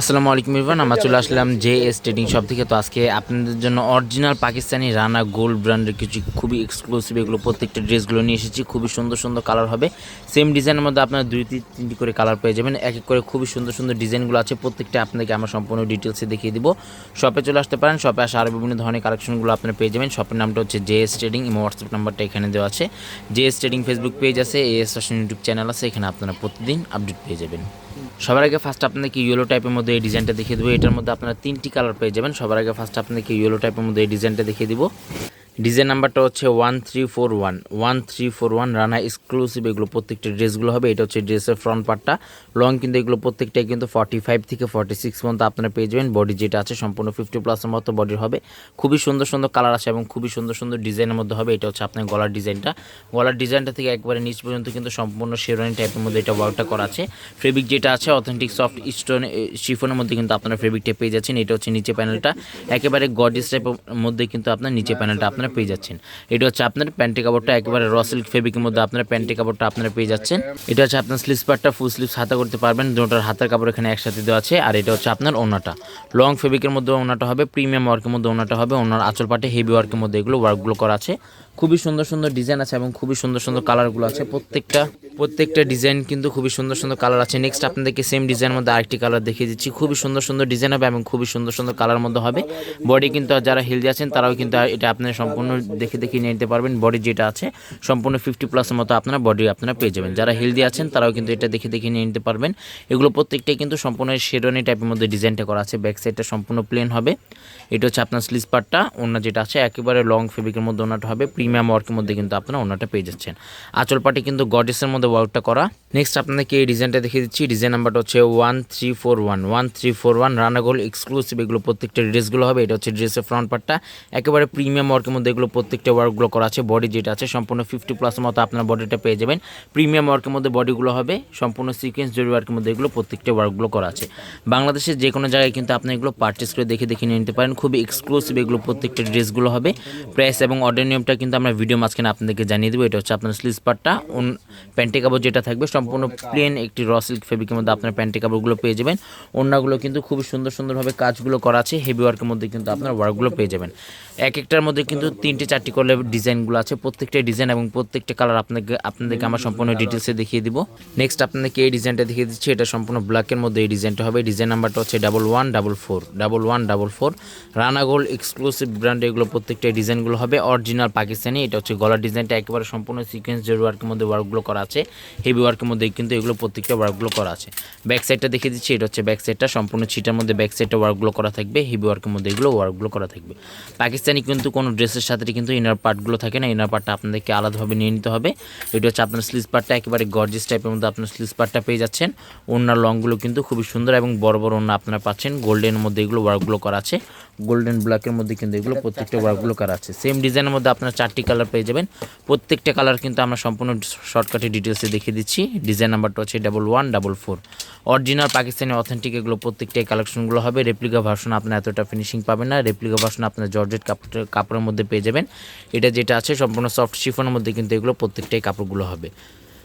আসসালামু আলাইকুম ইরফান আমরা চলে আসলাম জে এস ট্রেডিং শপ থেকে। তো আজকে আপনাদের জন্য অরিজিনাল পাকিস্তানি রানা গোল্ড ব্র্যান্ডের কিছু খুবই এক্সক্লুসিভ এগুলো, প্রত্যেকটা ড্রেসগুলো নিয়ে এসেছি। খুবই সুন্দর সুন্দর কালার হবে। সেম ডিজাইনের মধ্যে আপনারা দুই তিন তিনটি করে কালার পেয়ে যাবেন। এক এক করে খুবই সুন্দর সুন্দর ডিজাইনগুলো আছে। প্রত্যেকটা আপনাদেরকে আমরা সম্পূর্ণ ডিটেলসে দেখিয়ে দিব। শপে চলে আসতে পারেন। শপে আসে আরও বিভিন্ন ধরনের কালেকশনগুলো আপনারা পেয়ে যাবেন। শপের নামটা হচ্ছে জে এস ট্রেডিং এবং হোয়াটসঅ্যাপ নাম্বারটা এখানে দেওয়া আছে। J S trading Facebook page আছে A S fashion YouTube channel আছে। এখানে আপনারা প্রতিদিন আপডেট পেয়ে যাবেন। সবার আগে ফার্স্ট আপনাদেরকে ইয়েলো টাইপের মধ্যে এই ডিজাইনটা দেখিয়ে দেবো। এটার মধ্যে আপনারা তিনটি কালার পেয়ে যাবেন। সবার আগে ফার্স্ট আপনাকে ইয়েলো টাইপের মধ্যে এই ডিজাইনটা দেখিয়ে দিব। ডিজাইন নাম্বারটা হচ্ছে one three four one one three four one Rana exclusive এগুলো প্রত্যেকটা ড্রেসগুলো হবে। এটা হচ্ছে ড্রেসের ফ্রন্ট পার্টটা লং কিন্তু এগুলো প্রত্যেকটাই কিন্তু ফর্টি ফাইভ থেকে ফর্টি সিক্স পর্যন্ত আপনারা পেয়ে যাবেন। বডি যেটা আছে সম্পূর্ণ ফিফটি প্লাসের মতো বডির হবে। খুবই সুন্দর সুন্দর কালার আছে এবং খুবই সুন্দর সুন্দর ডিজাইনের মধ্যে হবে। এটা হচ্ছে আপনার গলার ডিজাইনটা গলার ডিজাইনটা থেকে একবারে নিচ পর্যন্ত কিন্তু সম্পূর্ণ শেরওয়ানি টাইপের মধ্যে এটা ওয়ার্কটা করা আছে। ফেব্রিক যেটা আছে অথেন্টিক সফট স্টোন শিফনের মধ্যে কিন্তু আপনারা ফেব্রিকটা পেয়ে যাচ্ছেন। এটা হচ্ছে নিচে প্যানেলটা একেবারে গডিস টাইপের মধ্যে কিন্তু আপনার নিচে প্যানেলটা আপনারা পেয়ে যাচ্ছেন। এটা হচ্ছে আপনার প্যান্টি কাপড়টা, একেবারে র সিল্ক ফেব্রিকের মধ্যে আপনার প্যান্টি কাপড়টা আপনারা পেয়ে যাচ্ছেন। এটা হচ্ছে আপনার স্লিপস পার্টটা ফুল স্লিপস হাতা করতে পারবেন, দুটার হাতের কাপড় এখানে একসাথে দেওয়া আছে। আর এটা হচ্ছে আপনার ওনাটা। লং ফেব্রিকের মধ্যে ওনাটা হবে প্রিমিয়াম ওয়ার্কের মধ্যে ওনাটা হবে, ওনার আঁচল পাটে হেভি ওয়ার্কের মধ্যে এগুলো ওয়ার্কগুলো করা আছে। খুবই সুন্দর সুন্দর ডিজাইন আছে এবং খুবই সুন্দর সুন্দর কালারগুলো আছে। প্রত্যেকটা প্রত্যেকটা ডিজাইন কিন্তু খুবই সুন্দর সুন্দর কালার আছে। নেক্সট আপনাদেরকে সেম ডিজাইনের মধ্যে আরেকটি কালার দেখিয়ে দিচ্ছি। খুবই সুন্দর সুন্দর ডিজাইন হবে এবং খুবই সুন্দর সুন্দর কালার মধ্যে হবে। বডি কিন্তু যারা হেলদি আছেন, তারাও কিন্তু এটা আপনারা সম্পূর্ণ দেখে দেখে নিয়ে নিতে পারবেন। বডি যেটা আছে, সম্পূর্ণ ফিফটি প্লাসের মতো আপনারা বডি আপনারা পেয়ে যাবেন। যারা হেলদি আছেন, তারাও কিন্তু এটা দেখে দেখে নিয়ে নিতে পারবেন। এগুলো প্রত্যেকটাই কিন্তু সম্পূর্ণ শেরনি টাইপের মধ্যে ডিজাইনটা করা আছে। ব্যাক সাইডটা সম্পূর্ণ প্লেন হবে। এটা হচ্ছে আপনার স্লিস পার্টটা অন্য যেটা আছে, একেবারে লং ফেব্রিকের মধ্যে ওনাটা হবে। প্রিমিয়াম ওয়ার্কের মধ্যে কিন্তু আপনারা ওনাটা পেয়ে যাচ্ছেন। আঁচল পাটি কিন্তু গডেসের মধ্যে ওয়ার্কটা করা। নেক্সট আপনাদেরকে এই ডিজাইনটা দেখিয়ে দিচ্ছি। ডিজাইন নাম্বারটা হচ্ছে one three four one one three four one রানাগোল exclusive এগুলো প্রত্যেকটা ড্রেসগুলো হবে। এটা হচ্ছে ড্রেসের ফ্রন্ট পার্টটা একেবারে প্রিমিয়াম ওয়ার্কের মধ্যে এগুলো প্রত্যেকটা ওয়ার্কগুলো করা আছে। বডি যেটা আছে, সম্পূর্ণ ফিফটি প্লাসের মতো আপনার বডিটা পেয়ে যাবেন। প্রিমিয়াম ওয়ার্কের মধ্যে বডিগুলো হবে। সম্পূর্ণ সিকোয়েন্স জরি ওয়ার্কের মধ্যে এগুলো প্রত্যেকটা ওয়ার্কগুলো করা আছে। বাংলাদেশের যে কোনো জায়গায় কিন্তু আপনি এগুলো পারচেস করে দেখে দেখে নিয়ে নিতে পারেন। খুবই এক্সক্লুসিভ এগুলো প্রত্যেকটা ড্রেসগুলো হবে। প্রাইস এবং অর্ডার নিয়মটা কিন্তু আমরা ভিডিও মাঝখানে আপনাদেরকে জানিয়ে দেবো, এটা হচ্ছে আপনার স্লিজ পার্টটা প্যান্টি কাপড় যেটা থাকবে, সম্পূর্ণ প্লেন একটি র সিল্ক ফেব্রিকের মধ্যে আপনার প্যান্টি কাপড়গুলো পেয়ে যাবেন। অন্যগুলো কিন্তু খুবই সুন্দর সুন্দরভাবে কাজগুলো করা আছে হেভি ওয়ার্কের মধ্যে কিন্তু আপনার ওয়ার্কগুলো পেয়ে যাবেন। এক একটার মধ্যে কিন্তু তিনটে চারটি করে ডিজাইনগুলো আছে প্রত্যেকটা ডিজাইন এবং প্রত্যেকটা কালার আপনাকে, আপনাদেরকে আমার সম্পূর্ণ ডিটেলসে দেখিয়ে দিব। নেক্সট আপনাদেরকে এই ডিজাইনটা দেখিয়ে দিচ্ছি, এটা সম্পূর্ণ ব্ল্যাকের মধ্যে এই ডিজাইনটা হবে। ডিজাইন নাম্বারটা হচ্ছে double one double four double one double four Rana gold exclusive brand এগুলো প্রত্যেকটা ডিজাইনগুলো হবে। অরিজিনাল পাকিস্তানি এটা হচ্ছে গলার ডিজাইনটা একেবারে সম্পূর্ণ সিকোয়েন্স জের ওয়ার্কের মধ্যে ওয়ার্কগুলো করা আছে হেভি ওয়ার্কের মধ্যে কিন্তু এগুলো প্রত্যেকটা ওয়ার্কগুলো করা আছে। ব্যাক সাইডটা দেখে দিচ্ছি, এটা হচ্ছে ব্যাক সাইডটা সম্পূর্ণ ছিটার মধ্যে ব্যাক সাইডটা ওয়ার্কগুলো করা থাকবে হেভি ওয়ার্কের মধ্যে এগুলো ওয়ার্কগুলো করা থাকবে। পাকিস্তানি কিন্তু কোনো ড্রেসের সাথে কিন্তু ইনার পার্টগুলো থাকে না ইনার পার্টটা আপনাদেরকে আলাদাভাবে নিয়ে নিতে হবে। এটা হচ্ছে আপনার স্লিজ পার্টটা একেবারে গর্জিস টাইপের মধ্যে আপনার স্লিজ পার্টটা পেয়ে যাচ্ছেন। ওনার লংগুলো কিন্তু খুবই সুন্দর এবং বড় বড় ওনা আপনারা পাচ্ছেন গোল্ডেনের মধ্যে এগুলো ওয়ার্কগুলো করা আছে। গোল্ডেন ব্ল্যাকের মধ্যে কিন্তু এগুলো প্রত্যেকটা ওয়ার্কগুলো করা আছে। সেম ডিজাইনের মধ্যে আপনার চারটি কালার পেয়ে যাবেন। প্রত্যেকটা কালার কিন্তু আমরা সম্পূর্ণ শর্টকাটে ডিটেলসে দেখিয়ে দিচ্ছি। ডিজাইন নাম্বারটা হচ্ছে double one double four original Pakistani authentic এগুলো প্রত্যেকটাই কালেকশনগুলো হবে। রেপ্লিকা ভার্সন আপনার এতটা ফিনিশিং পাবেন না। রেপ্লিকা ভার্সন আপনার জর্জেট কাপড় কাপড়ের মধ্যে পেয়ে যাবেন। এটা যেটা আছে সম্পূর্ণ সফট শিফনের মধ্যে কিন্তু এগুলো প্রত্যেকটাই কাপড়গুলো হবে।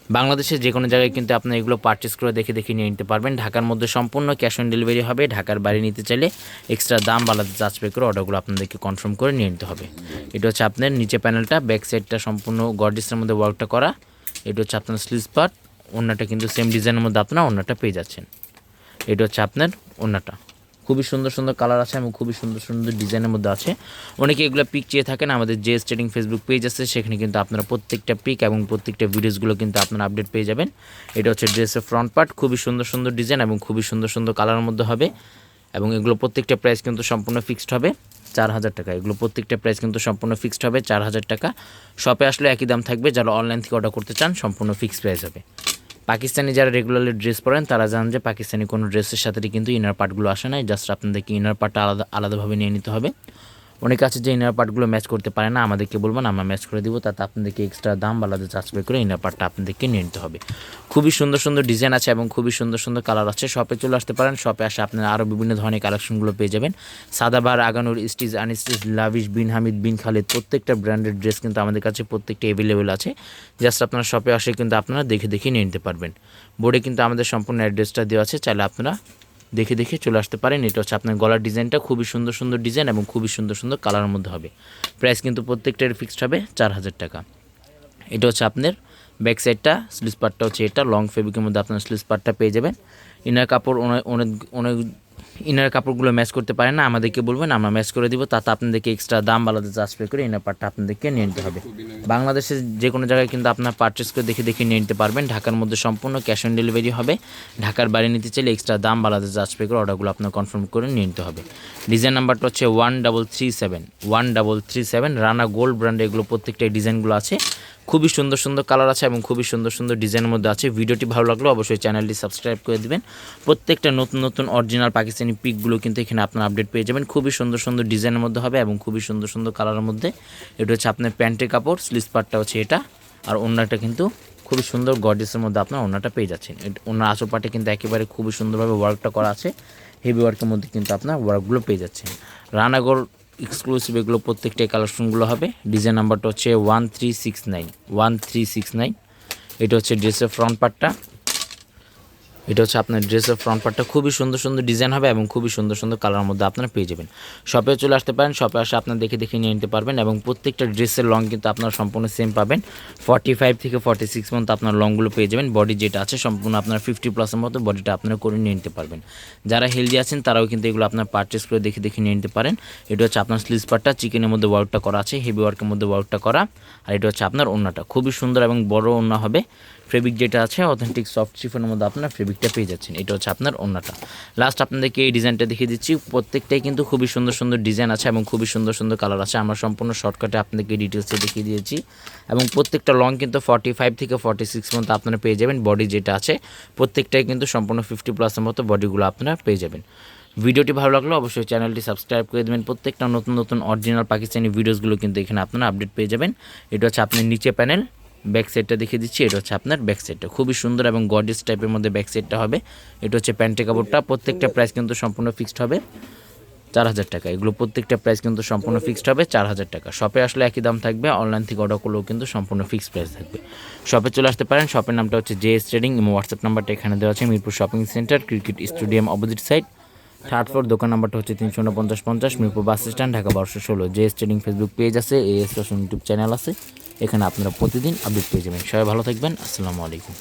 বাংলাদেশের যে কোনো জায়গায় কিন্তু আপনি এগুলো পারচেস করে দেখে দেখে নিয়ে নিতে পারবেন। ঢাকার মধ্যে সম্পূর্ণ ক্যাশ অন ডেলিভারি হবে। ঢাকার বাড়ি নিতে চাইলে এক্সট্রা দাম আলাদা চার্জ পে করে অর্ডারগুলো আপনাদেরকে কনফার্ম করে নিয়ে নিতে হবে। এটা হচ্ছে আপনার নিচে প্যানেলটা ব্যাক সাইডটা সম্পূর্ণ গর্ডিসের মধ্যে ওয়ার্কটা করা। এটা হচ্ছে আপনার স্লিজ পার্ট অন্যটা কিন্তু সেম ডিজাইনের মধ্যে আপনার অন্যটা পেয়ে যাচ্ছেন। এটা হচ্ছে আপনার অন্যটা খুবই সুন্দর সুন্দর কালার আছে এবং খুবই সুন্দর সুন্দর ডিজাইনের মধ্যে আছে। অনেকে এগুলো পিক চেয়ে থাকেন, আমাদের যে স্টেডিং ফেসবুক পেজ আছে, সেখানে কিন্তু আপনারা প্রত্যেকটা পিক এবং প্রত্যেকটা ভিডিওসগুলো কিন্তু আপনারা আপডেট পেয়ে যাবেন। এটা হচ্ছে ড্রেসের ফ্রন্ট পার্ট খুবই সুন্দর সুন্দর ডিজাইন এবং খুবই সুন্দর সুন্দর কালারের মধ্যে হবে এবং এগুলো প্রত্যেকটা প্রাইস কিন্তু সম্পূর্ণ ফিক্সড হবে, চার হাজার টাকা। এগুলো প্রত্যেকটা প্রাইস কিন্তু সম্পূর্ণ ফিক্সড হবে, চার হাজার টাকা। শপে আসলে একই দাম থাকবে, যারা অনলাইন থেকে অর্ডার করতে চান, সম্পূর্ণ ফিক্সড প্রাইস হবে। পাকিস্তানি যারা রেগুলারলি ড্রেস পরেন, তারা জানেন যে পাকিস্তানি কোনো ড্রেসের সাথে কিন্তু ইনার পার্টগুলো আসে না জাস্ট আপনাদেরকে ইনার পার্টটা আলাদা, আলাদাভাবে নিয়ে নিতে হবে। অনেকে আছে যে ইনার পার্টগুলো ম্যাচ করতে পারে না, আমাদেরকে বলবেন আমরা ম্যাচ করে দিব, তাতে আপনাদেরকে এক্সট্রা দাম বা আলাদা চার্জ করে ইনার পার্টটা আপনাদেরকে নিয়ে নিতে হবে। খুবই সুন্দর সুন্দর ডিজাইন আছে এবং খুবই সুন্দর সুন্দর কালার আছে শপে চলে আসতে পারেন শপে আসে আপনারা আরও বিভিন্ন ধরনের কালেকশনগুলো পেয়ে যাবেন। সাদাবার, Aghanoor stitch unstitch lavish, Bin Hamid, Bin Khalid, প্রত্যেকটা ব্র্যান্ডের ড্রেস কিন্তু আমাদের কাছে প্রত্যেকটা অ্যাভেলেবেল আছে। জাস্ট আপনারা শপে আসে কিন্তু আপনারা দেখে দেখে নিয়ে নিতে পারবেন। বোর্ডে কিন্তু আমাদের সম্পূর্ণ অ্যাড্রেসটা দেওয়া আছে, চাইলে আপনারা দেখে দেখে চলে আসতে পারেন। এটা হচ্ছে আপনার গলার ডিজাইনটা খুবই সুন্দর সুন্দর ডিজাইন এবং খুবই সুন্দর সুন্দর কালারের মধ্যে হবে। প্রাইস কিন্তু প্রত্যেকটার ফিক্সড হবে চার হাজার টাকা। এটা হচ্ছে আপনার ব্যাক সাইডটা স্লিপ পার্টটা হচ্ছে এটা লং ফেব্রিকের মধ্যে আপনার স্লিপ পার্টটা পেয়ে যাবেন। ইনার কাপড় অনেক অনেক অনেক ইনার কাপড়গুলো ম্যাচ করতে পারে না, আমাদেরকে বলবেন, আমরা ম্যাচ করে দিব, তাতে আপনাদেরকে এক্সট্রা দাম আলাদা চার্জ পে করে ইনার পার্টটা আপনাদেরকে নিয়ে নিতে হবে। বাংলাদেশের যে কোনো জায়গায় কিন্তু আপনার পারচেস করে দেখে দেখে নিয়ে নিতে পারবেন, ঢাকার মধ্যে সম্পূর্ণ ক্যাশ অন ডেলিভারি হবে। ঢাকার বাইরে নিতে চাইলে এক্সট্রা দাম আলাদা চার্জ পে করে অর্ডারগুলো আপনার কনফার্ম করে নিয়ে নিতে হবে। ডিজাইন নাম্বারটা হচ্ছে one double three seven one double three seven Rana gold ব্র্যান্ডে এগুলো প্রত্যেকটা ডিজাইনগুলো আছে। খুবই সুন্দর সুন্দর কালার আছে এবং খুবই সুন্দর সুন্দর ডিজাইনের মধ্যে আছে। ভিডিওটি ভালো লাগল অবশ্যই চ্যানেলটি সাবস্ক্রাইব করে দিবেন। প্রত্যেকটা নতুন নতুন অরিজিনাল পাকিস্তানি পিকগুলো কিন্তু এখানে আপনার আপডেট পেয়ে যাবেন। খুবই সুন্দর সুন্দর ডিজাইনের মধ্যে হবে এবং খুবই সুন্দর সুন্দর কালারের মধ্যে। এটা হচ্ছে আপনার প্যান্টের কাপড় স্লিস পার্টটা হচ্ছে এটা। আর অন্যটা কিন্তু খুবই সুন্দর গর্জেসের মধ্যে আপনার অন্যটা পেয়ে যাচ্ছেন। আসল পার্টে কিন্তু একেবারে খুবই সুন্দরভাবে ওয়ার্কটা করা আছে। হেভি ওয়ার্কের মধ্যে কিন্তু আপনার ওয়ার্কগুলো পেয়ে যাচ্ছেন। রানাগর এক্সক্লুসিভ এগুলো প্রত্যেকটাই কালেকশনগুলো হবে। ডিজাইন নাম্বারটা হচ্ছে one three six nine one three six nine এটা হচ্ছে ড্রেসের ফ্রন্ট পার্টটা এটা হচ্ছে আপনার ড্রেসের ফ্রন্ট পার্টটা খুবই সুন্দর সুন্দর ডিজাইন হবে এবং খুবই সুন্দর সুন্দর কালারের মধ্যে আপনারা পেয়ে যাবেন। শপে চলে আসতে পারেন শপে আসে আপনার দেখে দেখে নিয়ে নিতে পারবেন এবং প্রত্যেকটা ড্রেসের লং কিন্তু আপনারা সম্পূর্ণ সেম পাবেন। ফর্টি ফাইভ থেকে ফর্টি সিক্স মতো আপনার লংগুলো পেয়ে যাবেন। বডি যেটা আছে সম্পূর্ণ আপনার ফিফটি প্লাসের মতো বডিটা আপনারা করে নিয়ে নিতে পারবেন। যারা হেলদি আছেন তারাও কিন্তু এগুলো আপনার পারচেস করে দেখে দেখে নিয়ে নিতে পারেন। এটা হচ্ছে আপনার স্লিজ পার্টটা চিকেনের মধ্যে ওয়ার্কটা করা আছে হেভি ওয়ার্কের মধ্যে ওয়ার্কটা করা। আর এটা হচ্ছে আপনার ওন্নাটা। খুবই সুন্দর এবং বড় ওন্না হবে। ফেব্রিক যেটা আছে অথেন্টিক সফট চিফের মধ্যে আপনার ফেব্রিকটা পেয়ে যাচ্ছেন। এটা হচ্ছে আপনার অন্যটা লাস্ট আপনাদেরকে এই ডিজাইনটা দেখিয়ে দিচ্ছি। প্রত্যেকটাই কিন্তু খুবই সুন্দর সুন্দর ডিজাইন আছে এবং খুবই সুন্দর সুন্দর কালার আছে। আমরা সম্পূর্ণ শর্টকাটে আপনাদেরকে ডিটেলসে দেখিয়ে দিয়েছি। এবং প্রত্যেকটা লং কিন্তু ফর্টি ফাইভ থেকে ফর্টি সিক্স মতো আপনারা পেয়ে যাবেন বডি যেটা আছে। প্রত্যেকটাই কিন্তু সম্পূর্ণ ফিফটি প্লাসের মতো বডিগুলো আপনারা পেয়ে যাবেন। ভিডিওটি ভালো লাগল অবশ্যই চ্যানেলটি সাবস্ক্রাইব করে দেবেন। প্রত্যেকটা নতুন নতুন অরিজিনাল পাকিস্তানি ভিডিওসগুলো কিন্তু এখানে আপনারা আপডেট পেয়ে যাবেন। এটা হচ্ছে আপনার নিচে প্যানেল ব্যাক সাইডটা দেখিয়ে দিচ্ছি এটা হচ্ছে আপনার ব্যাক সাইডটা খুবই সুন্দর এবং গর্জিয়াস টাইপের মধ্যে ব্যাক সাইডটা হবে। এটা হচ্ছে প্যান্টের কাপড়টা প্রত্যেকটা প্রাইস কিন্তু সম্পূর্ণ ফিক্সড হবে। চার হাজার টাকা। এগুলো প্রত্যেকটা প্রাইস কিন্তু সম্পূর্ণ ফিক্সড হবে চার হাজার টাকা। শপে আসলে একই দাম থাকবে অনলাইন থেকে অর্ডার করলেও কিন্তু সম্পূর্ণ ফিক্সড প্রাইস থাকবে। শপে চলে আসতে পারেন শপের নামটা হচ্ছে জে এস ট্রেডিং এবং হোয়াটসঅ্যাপ নাম্বারটা এখানে দেওয়া আছে Mirpur shopping centre cricket stadium opposite side third floor দোকান নাম্বারটা হচ্ছে তিনশো উনপঞ্চাশ পঞ্চাশ মিরপুর বাস স্ট্যান্ড ঢাকা বারোশো ষোলো। J S trading Facebook page আছে এ এস ইউটিউব চ্যানেল আছে। এখানে আপনারা প্রতিদিন আপডেট পেয়ে যাবেন। সবাই ভালো থাকবেন। আসসালামু আলাইকুম।